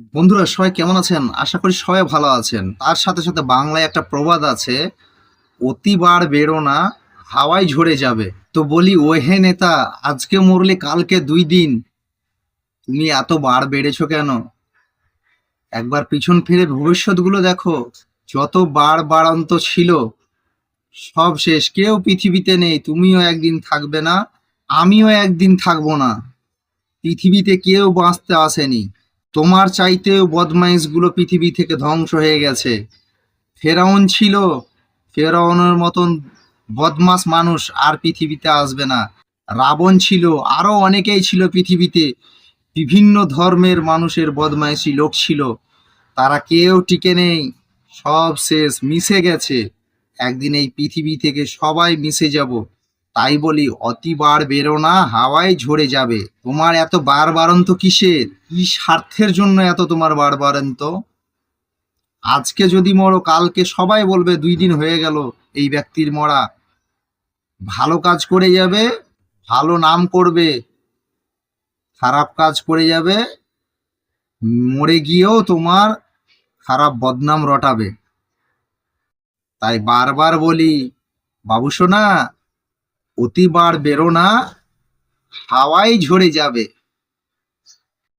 বন্ধুরা, সবাই কেমন আছেন? আশা করি সবাই ভালো আছেন। তার সাথে সাথে বাংলায় একটা প্রবাদ আছে, অতিবার বেরো না, হাওয়ায় ঝরে যাবে। তো বলি ওহে নেতা, আজকে মরলে কালকে দুই দিন। তুমি এত বার বেড়েছো কেন? একবার পিছন ফিরে ভবিষ্যৎগুলো দেখো। যত বার বাড়ান্ত ছিল, সব শেষ। কেউ পৃথিবীতে নেই, তুমিও একদিন থাকবে না, আমিও একদিন থাকব না। পৃথিবীতে কেউ বাঁচতে আসেনি। তোমার চাইতেও বদমাইশগুলো পৃথিবী থেকে ধ্বংস হয়ে গেছে। ফেরাউন ছিল, ফেরাউনের মতন বদমাস মানুষ আর পৃথিবীতে আসবে না। রাবণ ছিল আরও অনেকেই ছিল পৃথিবীতে। বিভিন্ন ধর্মের মানুষের বদমাইশি লোক ছিল। তারা কেউ টিকে নেই, সব শেষ, মিশে গেছে। একদিন এই পৃথিবী থেকে সবাই মিশে যাব। তাই বলি, অতিবার বেরো না, হাওয়ায় ঝরে যাবে। তোমার এত বার বারন্ত কিসের? কি স্বার্থের জন্য এত তোমার বার বারন্ত আজকে যদি মরো, কালকে সবাই বলবে দুই দিন হয়ে গেল এই ব্যক্তির মরা। ভালো কাজ করে যাবে, ভালো নাম করবে। খারাপ কাজ করে যাবে, মরে গিয়েও তোমার খারাপ বদনাম রটাবে। তাই বারবার বলি, বাবু সোনা অতিবার বেরো না ঝরে যাবে।